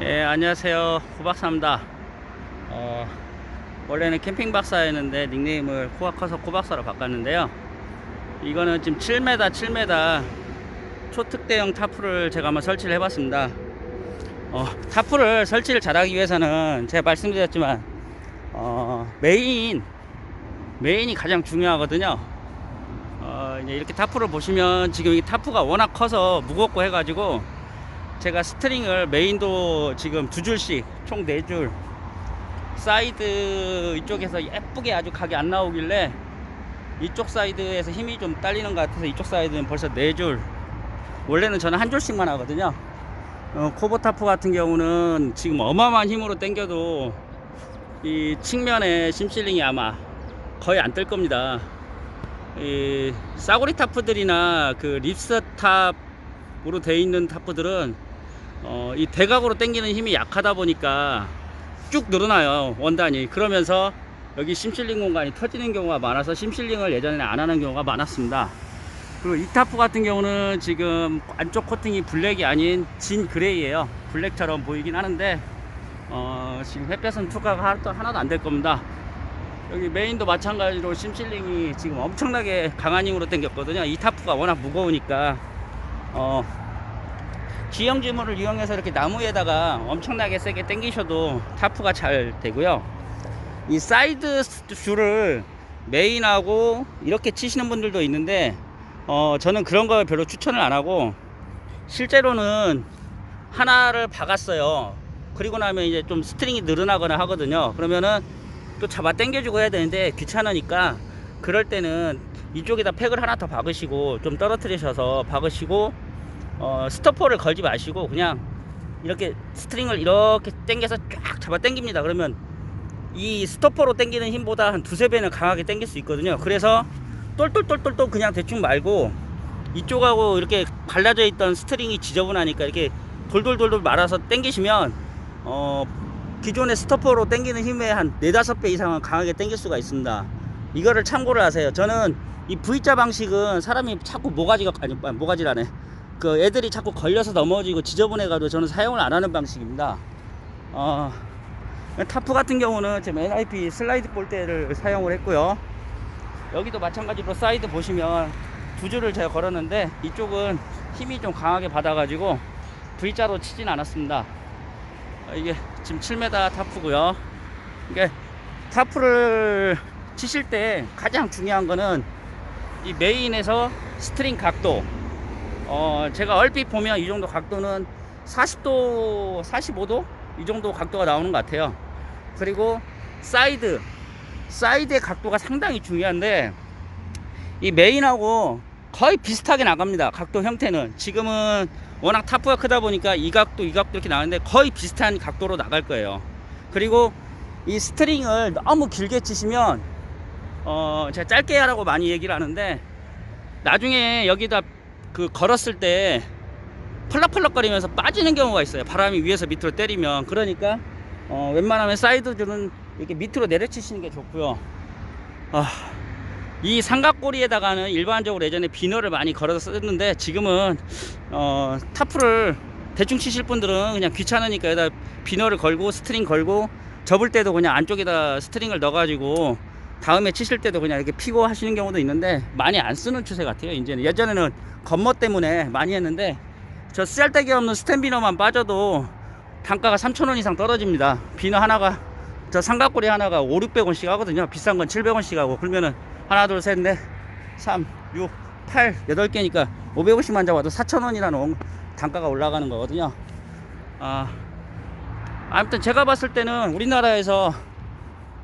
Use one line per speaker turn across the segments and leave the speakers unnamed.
예, 안녕하세요. 후박사입니다. 어, 원래는 캠핑 박사였는데 닉네임을 코가 커서 코박사로 바꿨는데요. 이거는 지금 7m, 7m 초특대형 타프를 제가 한번 설치를 해봤습니다. 어, 타프를 설치를 잘하기 위해서는 제가 말씀드렸지만 어, 메인 메인이 가장 중요하거든요. 어, 이제 이렇게 타프를 보시면 지금 이 타프가 워낙 커서 무겁고 해가지고 제가 스트링을 메인도 지금 두 줄씩 총 네 줄. 사이드 이쪽에서 예쁘게 아주 각이 안 나오길래 이쪽 사이드에서 힘이 좀 딸리는 것 같아서 이쪽 사이드는 벌써 네 줄. 원래는 저는 한 줄씩만 하거든요. 어, 코보타프 같은 경우는 지금 어마어마한 힘으로 당겨도 이 측면에 심실링이 아마 거의 안 뜰 겁니다. 이 싸구리 타프들이나 그 립스 탑으로 돼 있는 타프들은 어, 이 대각으로 당기는 힘이 약하다 보니까 쭉 늘어나요 원단이. 그러면서 여기 심실링 공간이 터지는 경우가 많아서 심실링을 예전에는 안 하는 경우가 많았습니다. 그리고 이 타프 같은 경우는 지금 안쪽 코팅이 블랙이 아닌 진 그레이예요. 블랙처럼 보이긴 하는데 어, 지금 햇볕은 투과가 하나도, 안 될 겁니다. 여기 메인도 마찬가지로 심실링이 지금 엄청나게 강한 힘으로 당겼거든요. 이 타프가 워낙 무거우니까. 어, 기형지물을 이용해서 이렇게 나무에다가 엄청나게 세게 당기셔도 타프가 잘 되고요. 이 사이드 줄을 메인하고 이렇게 치시는 분들도 있는데 어 저는 그런 거 별로 추천을 안 하고 실제로는 하나를 박았어요. 그리고 나면 이제 좀 스트링이 늘어나거나 하거든요. 그러면은 또 잡아 당겨주고 해야 되는데 귀찮으니까 그럴 때는 이쪽에다 팩을 하나 더 박으시고 좀 떨어뜨리셔서 박으시고 어, 스토퍼를 걸지 마시고 그냥 이렇게 스트링을 이렇게 당겨서 쫙 잡아 당깁니다. 그러면 이 스토퍼로 당기는 힘보다 한 두세 배는 강하게 당길 수 있거든요. 그래서 똘똘똘똘똘 그냥 대충 말고 이쪽하고 이렇게 갈라져 있던 스트링이 지저분하니까 이렇게 돌돌돌돌 말아서 당기시면 어, 기존의 스토퍼로 당기는 힘의 한 네다섯 배 이상은 강하게 당길 수가 있습니다. 이거를 참고를 하세요. 저는 이 V자 방식은 사람이 자꾸 모가지가 아니 모가지라네. 그 애들이 자꾸 걸려서 넘어지고 지저분해가지고 저는 사용을 안 하는 방식입니다. 어, 타프 같은 경우는 지금 NIP 슬라이드 볼대를 사용을 했고요. 여기도 마찬가지로 사이드 보시면 두 줄을 제가 걸었는데 이쪽은 힘이 좀 강하게 받아가지고 V자로 치진 않았습니다. 어, 이게 지금 7m 타프고요. 이게 타프를 치실 때 가장 중요한 거는 이 메인에서 스트링 각도 어 제가 얼핏 보면 이 정도 각도는 40도 45도 이 정도 각도가 나오는 것 같아요. 그리고 사이드 사이드의 각도가 상당히 중요한데 이 메인하고 거의 비슷하게 나갑니다 각도 형태는. 지금은 워낙 타프가 크다 보니까 이 각도 이 각도 이렇게 나오는데 거의 비슷한 각도로 나갈 거예요. 그리고 이 스트링을 너무 길게 치시면 어 제가 짧게 하라고 많이 얘기를 하는데 나중에 여기다 그 걸었을 때 펄럭펄럭거리면서 빠지는 경우가 있어요. 바람이 위에서 밑으로 때리면 그러니까 어, 웬만하면 사이드 줄은 이렇게 밑으로 내려치시는 게 좋고요. 아, 이 삼각고리에다가는 일반적으로 예전에 비너를 많이 걸어서 썼는데 지금은 어, 타프를 대충 치실 분들은 그냥 귀찮으니까 여기다 비너를 걸고 스트링 걸고 접을 때도 그냥 안쪽에다 스트링을 넣어 가지고 다음에 치실 때도 그냥 이렇게 피고 하시는 경우도 있는데 많이 안 쓰는 추세 같아요. 이제는 예전에는 겉멋 때문에 많이 했는데 저 쓸데기 없는 스탠비너만 빠져도 단가가 3,000원 이상 떨어집니다. 비너 하나가 저 삼각고리 하나가 5, 600원씩 하거든요. 비싼 건 700원씩 하고 그러면은 하나, 둘, 셋, 넷, 3, 6, 8, 8개니까 500원씩만 잡아도 4,000원이라는 단가가 올라가는 거거든요. 아, 아무튼 제가 봤을 때는 우리나라에서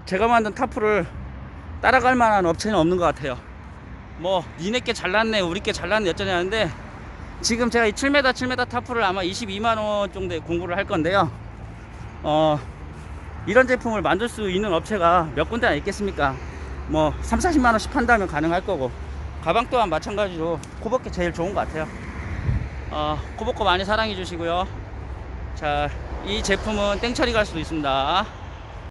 제가 만든 타프를 따라갈 만한 업체는 없는 것 같아요. 뭐 니네께 잘났네 우리께 잘났네 어쩌냐 하는데 지금 제가 이 7m 7m 타프를 아마 22만원 정도에 공부를 할 건데요. 어 이런 제품을 만들 수 있는 업체가 몇 군데나 있겠습니까? 뭐 3, 40만원씩 판다면 가능할 거고 가방 또한 마찬가지로 코버게 제일 좋은 것 같아요. 어 코버거 많이 사랑해 주시고요. 자 이 제품은 땡처리 갈 수도 있습니다